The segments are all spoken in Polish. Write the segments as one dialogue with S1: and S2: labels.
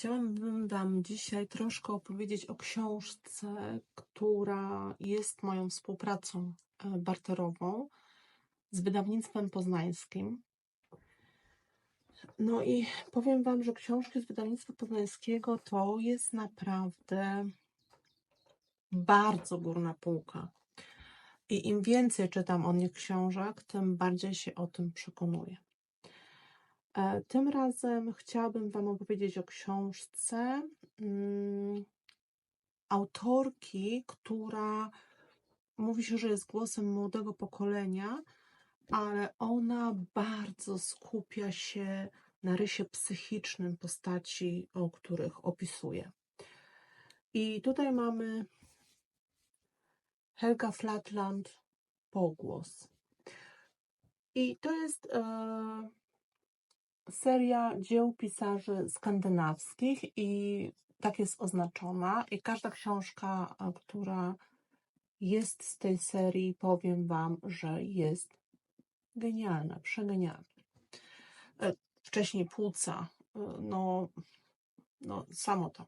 S1: Chciałabym Wam dzisiaj troszkę opowiedzieć o książce, która jest moją współpracą e, barterową z wydawnictwem poznańskim. No i powiem Wam, że książki z wydawnictwa poznańskiego to jest naprawdę bardzo górna półka. I im więcej czytam o nich książek, tym bardziej się o tym przekonuję. E, tym razem chciałabym Wam opowiedzieć o książce mm, autorki, która mówi się, że jest głosem młodego pokolenia, ale ona bardzo skupia się na rysie psychicznym postaci, o których opisuje. I tutaj mamy Helga Flatland Pogłos. I to jest e, seria dzieł pisarzy skandynawskich i tak jest oznaczona. I każda książka, która jest z tej serii, powiem Wam, że jest genialna, przegenialna. E, Wcześniej płuca, e, no, no samo to.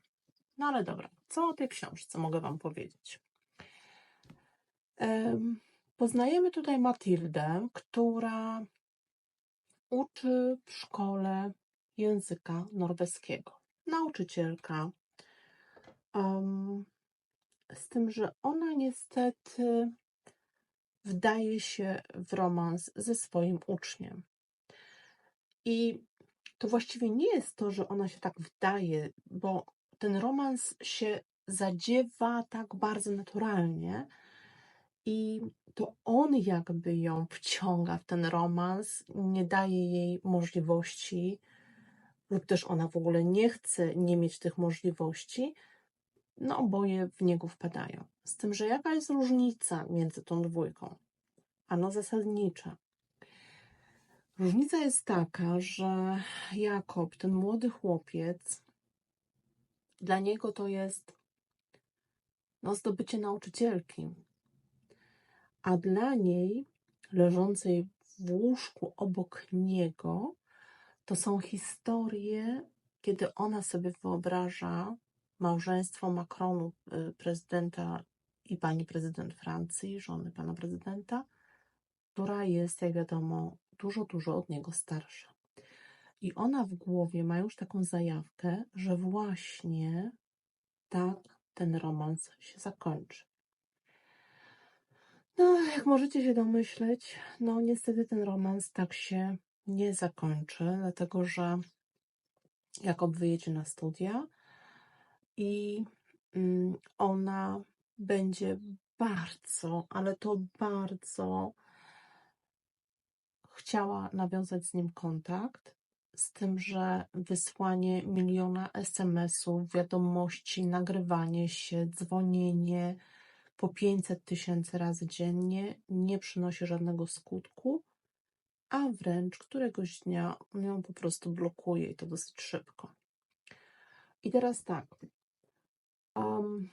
S1: No ale dobra, co o tej książce mogę Wam powiedzieć? Em, Poznajemy tutaj Matildę, która uczy w szkole języka norweskiego. Nauczycielka. Um, z tym, że ona niestety wdaje się w romans ze swoim uczniem. I to właściwie nie jest to, że ona się tak wdaje, bo ten romans się zadziewa tak bardzo naturalnie i to on jakby ją wciąga w ten romans, nie daje jej możliwości, lub też ona w ogóle nie chce nie mieć tych możliwości, no oboje w niego wpadają. Z tym, że jaka jest różnica między tą dwójką? Ano zasadnicza. Różnica jest taka, że Jakob, ten młody chłopiec, dla niego to jest no, zdobycie nauczycielki, a dla niej, leżącej w łóżku obok niego, to są historie, kiedy ona sobie wyobraża małżeństwo Macronu, y, prezydenta i pani prezydent Francji, żony pana prezydenta, która jest, jak wiadomo, dużo, dużo od niego starsza. I ona w głowie ma już taką zajawkę, że właśnie tak ten romans się zakończy. No, jak możecie się domyśleć, no niestety ten romans tak się nie zakończy, dlatego że Jakob wyjedzie na studia i mm, ona będzie bardzo, ale to bardzo chciała nawiązać z nim kontakt, z tym, że wysłanie miliona SMS-ów, wiadomości, nagrywanie się, dzwonienie, po 500 tysięcy razy dziennie nie przynosi żadnego skutku, a wręcz któregoś dnia ją po prostu blokuje i to dosyć szybko. I teraz tak. Um,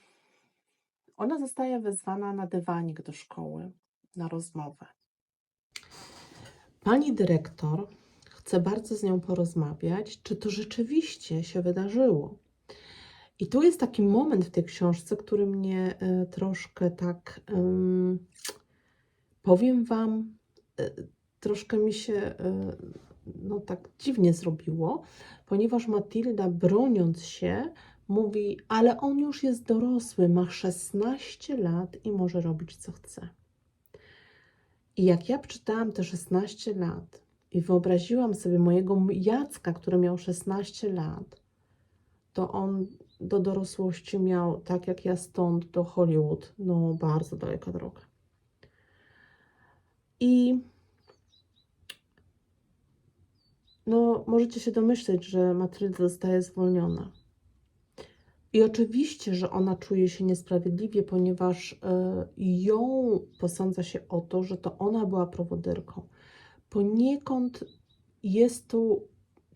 S1: ona zostaje wezwana na dywanik do szkoły na rozmowę. Pani dyrektor chce bardzo z nią porozmawiać, czy to rzeczywiście się wydarzyło. I tu jest taki moment w tej książce, który mnie e, troszkę tak, powiem Wam, e, troszkę mi się e, no tak dziwnie zrobiło, ponieważ Matilda broniąc się mówi, ale on już jest dorosły, ma 16 lat i może robić co chce. I jak ja czytałam te 16 lat i wyobraziłam sobie mojego Jacka, który miał 16 lat, to on do dorosłości miał, tak jak ja stąd do Hollywood, no bardzo daleka droga. I no, możecie się domyśleć, że Matrylda zostaje zwolniona. I oczywiście, że ona czuje się niesprawiedliwie, ponieważ y, ją posądza się o to, że to ona była prowoderką. Poniekąd jest tu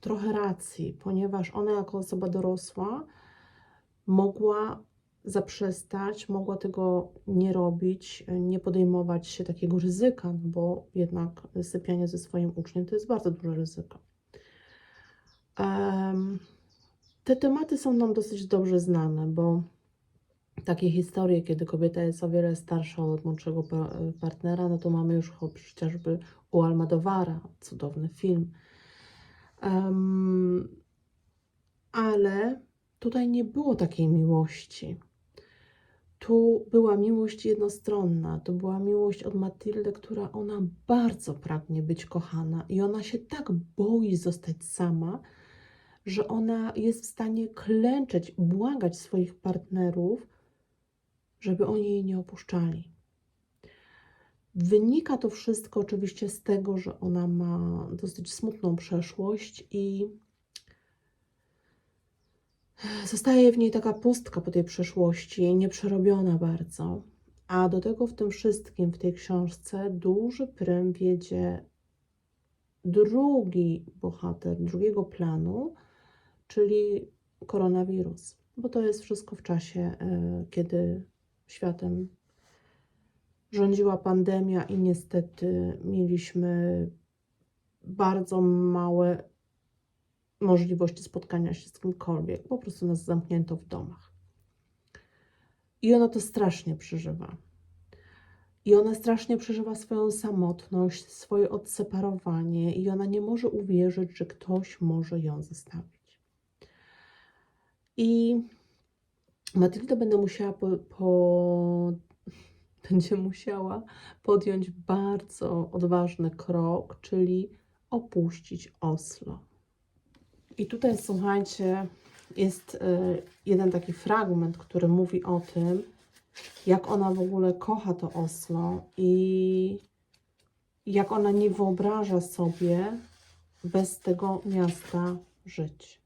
S1: trochę racji, ponieważ ona jako osoba dorosła mogła zaprzestać, mogła tego nie robić, nie podejmować się takiego ryzyka, no bo jednak sypianie ze swoim uczniem to jest bardzo duże ryzyko. Um, te tematy są nam dosyć dobrze znane, bo takie historie, kiedy kobieta jest o wiele starsza od młodszego pa- partnera, no to mamy już chociażby u Almadowara, cudowny film. Em, ale tutaj nie było takiej miłości. Tu była miłość jednostronna, to była miłość od Matyldy, która ona bardzo pragnie być kochana i ona się tak boi zostać sama, że ona jest w stanie klęczeć, błagać swoich partnerów, żeby oni jej nie opuszczali. Wynika to wszystko oczywiście z tego, że ona ma dosyć smutną przeszłość i zostaje w niej taka pustka po tej przeszłości, nieprzerobiona bardzo. A do tego w tym wszystkim, w tej książce, duży prym wiedzie drugi bohater drugiego planu, czyli koronawirus. Bo to jest wszystko w czasie, e, kiedy światem rządziła pandemia i niestety mieliśmy bardzo małe możliwości spotkania się z kimkolwiek. Po prostu nas zamknięto w domach. I ona to strasznie przeżywa. I ona strasznie przeżywa swoją samotność, swoje odseparowanie, i ona nie może uwierzyć, że ktoś może ją zostawić. I Matylda będę musiała po, po, będzie musiała podjąć bardzo odważny krok, czyli opuścić Oslo. I tutaj słuchajcie, jest y, jeden taki fragment, który mówi o tym, jak ona w ogóle kocha to Oslo i jak ona nie wyobraża sobie bez tego miasta żyć.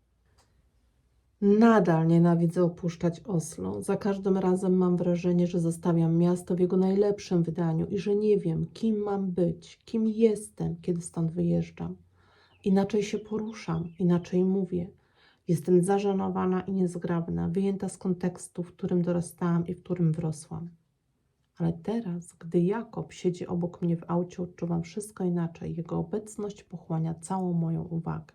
S1: Nadal nienawidzę opuszczać Oslo. Za każdym razem mam wrażenie, że zostawiam miasto w jego najlepszym wydaniu i że nie wiem, kim mam być, kim jestem, kiedy stąd wyjeżdżam. Inaczej się poruszam, inaczej mówię. Jestem zażenowana i niezgrabna, wyjęta z kontekstu, w którym dorastałam i w którym wrosłam. Ale teraz, gdy Jakob siedzi obok mnie w aucie, odczuwam wszystko inaczej. Jego obecność pochłania całą moją uwagę.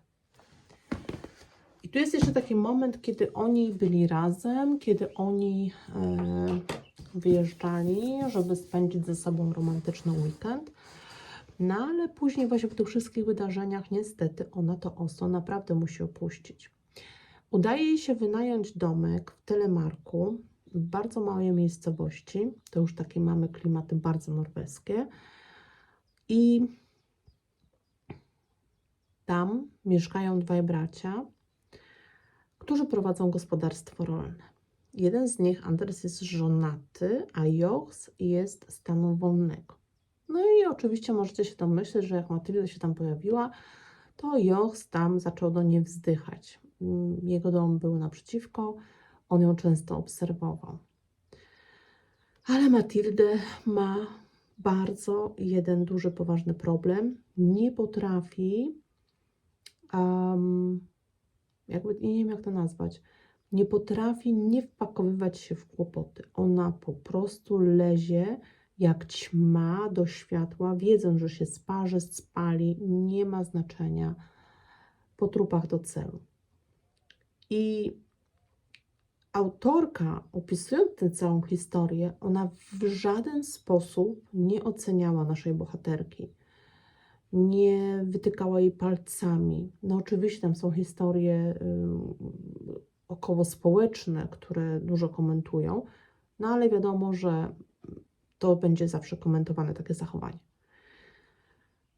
S1: I tu jest jeszcze taki moment, kiedy oni byli razem, kiedy oni e, wyjeżdżali, żeby spędzić ze sobą romantyczny weekend. No ale później właśnie po tych wszystkich wydarzeniach niestety ona to Oslo naprawdę musi opuścić. Udaje jej się wynająć domek w Telemarku, w bardzo małej miejscowości. To już takie mamy klimaty bardzo norweskie. I tam mieszkają dwaj bracia, którzy prowadzą gospodarstwo rolne. Jeden z nich, Anders, jest żonaty, a Jochs jest stanu wolnego. No i oczywiście możecie się domyśleć, że jak Matylda się tam pojawiła, to Jochs tam zaczął do niej wzdychać. Mm, Jego dom był naprzeciwko, on ją często obserwował. Ale Matyldę ma bardzo jeden duży, poważny problem. Nie potrafi, um, jakby nie wiem jak to nazwać, nie potrafi nie wpakowywać się w kłopoty. Ona po prostu lezie jak ćma do światła, wiedząc, że się sparzy, spali, nie ma znaczenia po trupach do celu. I autorka, opisując tę całą historię, ona w żaden sposób nie oceniała naszej bohaterki. Nie wytykała jej palcami. No, oczywiście tam są historie y, które dużo komentują, no ale wiadomo, że to będzie zawsze komentowane takie zachowanie.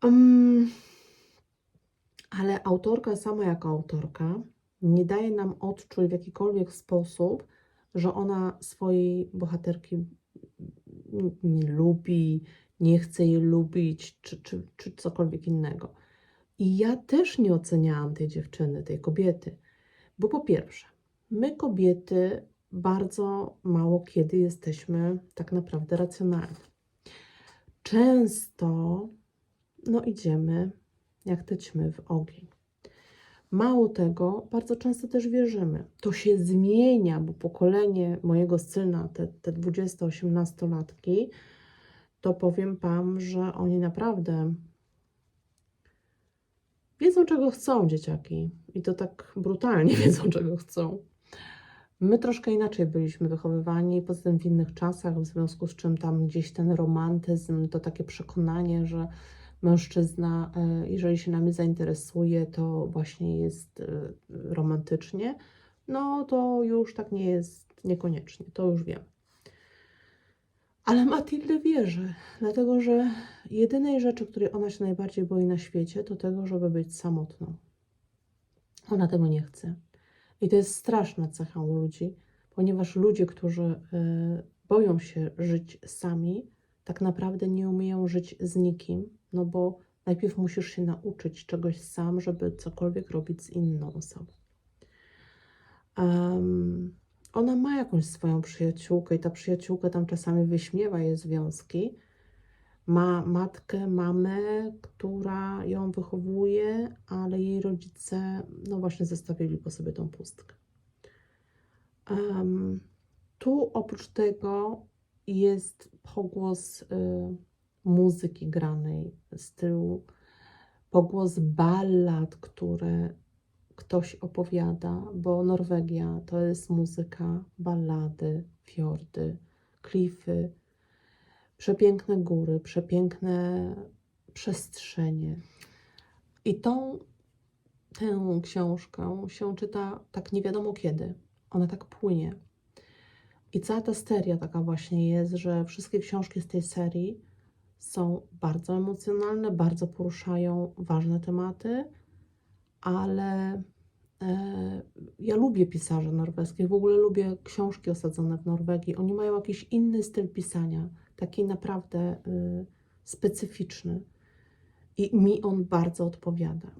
S1: Um, ale autorka sama jako autorka nie daje nam odczuć w jakikolwiek sposób, że ona swojej bohaterki nie lubi, nie chce jej lubić, czy, czy, czy cokolwiek innego. I ja też nie oceniałam tej dziewczyny, tej kobiety, bo po pierwsze, my kobiety bardzo mało kiedy jesteśmy tak naprawdę racjonalne. Często no idziemy jak te ćmy w ogień. Mało tego, bardzo często też wierzymy. To się zmienia, bo pokolenie mojego syna, te, te 20-18-latki, to powiem Wam, że oni naprawdę Wiedzą, czego chcą dzieciaki. I to tak brutalnie wiedzą, czego chcą. My troszkę inaczej byliśmy wychowywani, poza tym w innych czasach, w związku z czym tam gdzieś ten romantyzm, to takie przekonanie, że mężczyzna, e, jeżeli się nami zainteresuje, to właśnie jest e, romantycznie, no to już tak nie jest niekoniecznie, to już wiem. Ale Matildę wierzy, dlatego że jedynej rzeczy, której ona się najbardziej boi na świecie, to tego, żeby być samotną. Ona tego nie chce. I to jest straszna cecha u ludzi, ponieważ ludzie, którzy y, boją się żyć sami, tak naprawdę nie umieją żyć z nikim, no bo najpierw musisz się nauczyć czegoś sam, żeby cokolwiek robić z inną osobą. Em, ona ma jakąś swoją przyjaciółkę i ta przyjaciółka tam czasami wyśmiewa jej związki. Ma matkę, mamę, która ją wychowuje, ale jej rodzice, no właśnie, zostawili po sobie tą pustkę. Em, tu oprócz tego jest pogłos y, muzyki granej z tyłu, pogłos ballad, które ktoś opowiada, bo Norwegia to jest muzyka, ballady, fiordy, klify, przepiękne góry, przepiękne przestrzenie. I tą tę książkę się czyta tak nie wiadomo kiedy. Ona tak płynie. I cała ta seria taka właśnie jest, że wszystkie książki z tej serii są bardzo emocjonalne, bardzo poruszają ważne tematy, ale e, ja lubię pisarzy norweskich, w ogóle lubię książki osadzone w Norwegii. Oni mają jakiś inny styl pisania, taki naprawdę y, specyficzny. I mi on bardzo odpowiada.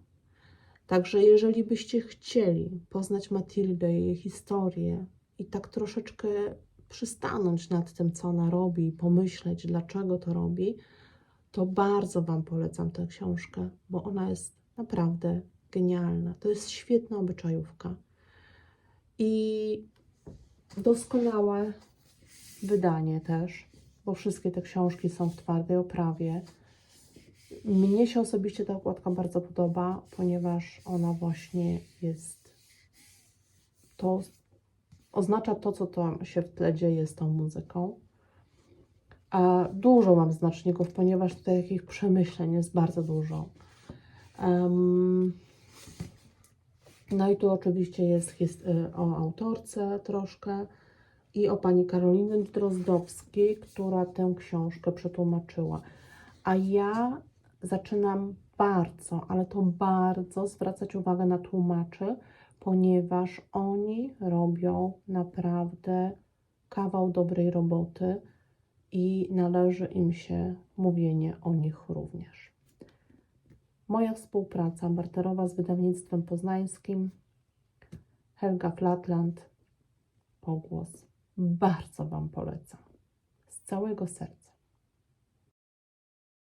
S1: Także jeżeli byście chcieli poznać Matildę, jej historię i tak troszeczkę przystanąć nad tym, co ona robi, pomyśleć, dlaczego to robi, to bardzo Wam polecam tę książkę, bo ona jest naprawdę genialna. To jest świetna obyczajówka. I doskonałe wydanie też, bo wszystkie te książki są w twardej oprawie. Mnie się osobiście ta okładka bardzo podoba, ponieważ ona właśnie jest. To oznacza to, co tam się w tle dzieje z tą muzyką. A dużo mam znaczników, ponieważ tutaj takich przemyśleń jest bardzo dużo. Em, no i tu oczywiście jest his- y, o autorce troszkę i o pani Karoliny Drozdowskiej, która tę książkę przetłumaczyła. A ja zaczynam bardzo, ale to bardzo zwracać uwagę na tłumaczy, ponieważ oni robią naprawdę kawał dobrej roboty i należy im się mówienie o nich również. Moja współpraca barterowa z wydawnictwem poznańskim Helga Flatland Pogłos. Bardzo Wam polecam. Z całego serca.